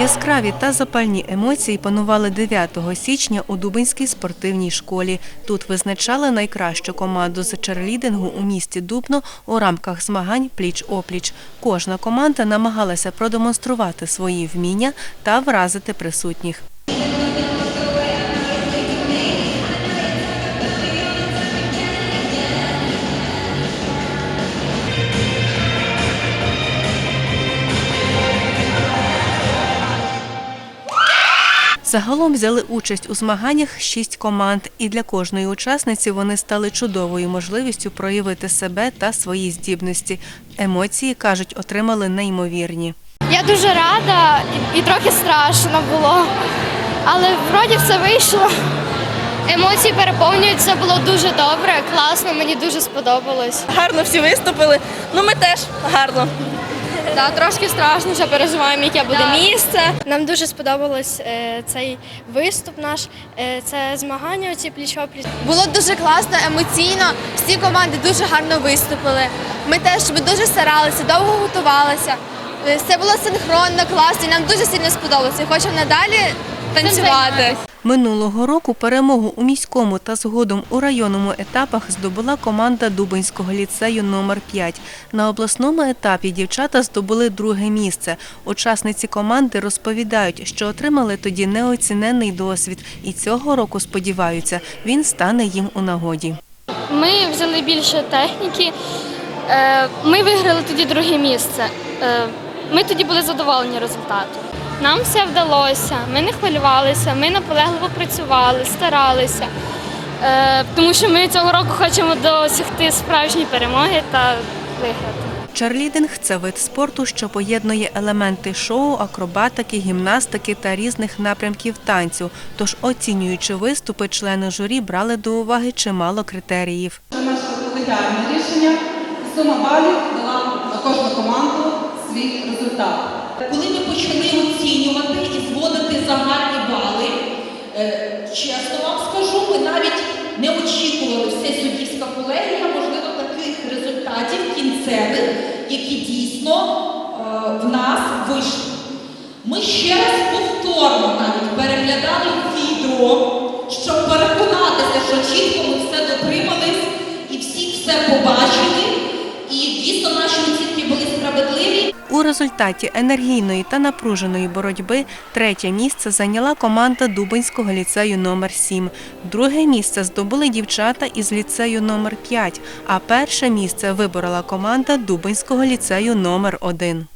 Яскраві та запальні емоції панували 9 січня у Дубинській спортивній школі. Тут визначали найкращу команду з черлідингу у місті Дубно у рамках змагань пліч-опліч. Кожна команда намагалася продемонструвати свої вміння та вразити присутніх. Загалом взяли участь у змаганнях шість команд, і для кожної учасниці вони стали чудовою можливістю проявити себе та свої здібності. Емоції кажуть, отримали неймовірні. Я дуже рада і, трохи страшно було, але вроді все вийшло. Емоції переповнюються, було дуже добре, класно, мені дуже сподобалось. Гарно всі виступили. Ну ми теж гарно. Да, трошки страшно, що переживаємо, яке буде місце. Нам дуже сподобалось е, цей виступ наш, е, це змагання оці пліч-опліч. Було дуже класно, емоційно. Всі команди дуже гарно виступили. Ми теж ми дуже старалися, довго готувалися. Е, Все було синхронно, класно. і Нам дуже сильно сподобалося. І Хочемо надалі танцювати. Минулого року перемогу у міському та згодом у районному етапах здобула команда Дубинського ліцею номер 5 На обласному етапі дівчата здобули друге місце. Учасниці команди розповідають, що отримали тоді неоціненний досвід, і цього року сподіваються, він стане їм у нагоді. Ми взяли більше техніки. Е, Ми виграли тоді друге місце. Е, Ми тоді були задоволені результатом. Нам все вдалося, ми не хвилювалися, ми наполегливо працювали, старалися, Е, тому що ми цього року хочемо досягти справжньої перемоги та виграти. Чарлідинг це вид спорту, що поєднує елементи шоу, акробатики, гімнастики та різних напрямків танцю. Тож, оцінюючи виступи, члени журі брали до уваги чимало критеріїв. Це наше колегіальне рішення. Сума балів дала на кожну команду свій результат. Коли ми почали оцінювати і зводити загальні бали, е, чесно вам скажу, ми навіть не очікували все суддівська колегія, можливо, таких результатів кінцевих, які дійсно е, в нас вийшли. Ми ще раз повторно навіть переглядали відео, щоб переконатися, що У результаті енергійної та напруженої боротьби третє місце зайняла команда Дубинського ліцею номер 7 Друге місце здобули дівчата із ліцею номер 5 а перше місце виборола команда Дубинського ліцею номер 1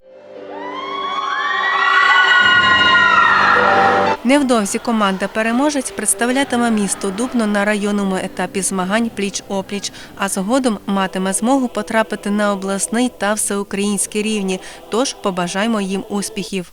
Невдовзі команда переможець представлятиме місто Дубно на районному етапі змагань пліч-опліч, а згодом матиме змогу потрапити на обласний та всеукраїнський рівні. Тож побажаймо їм успіхів.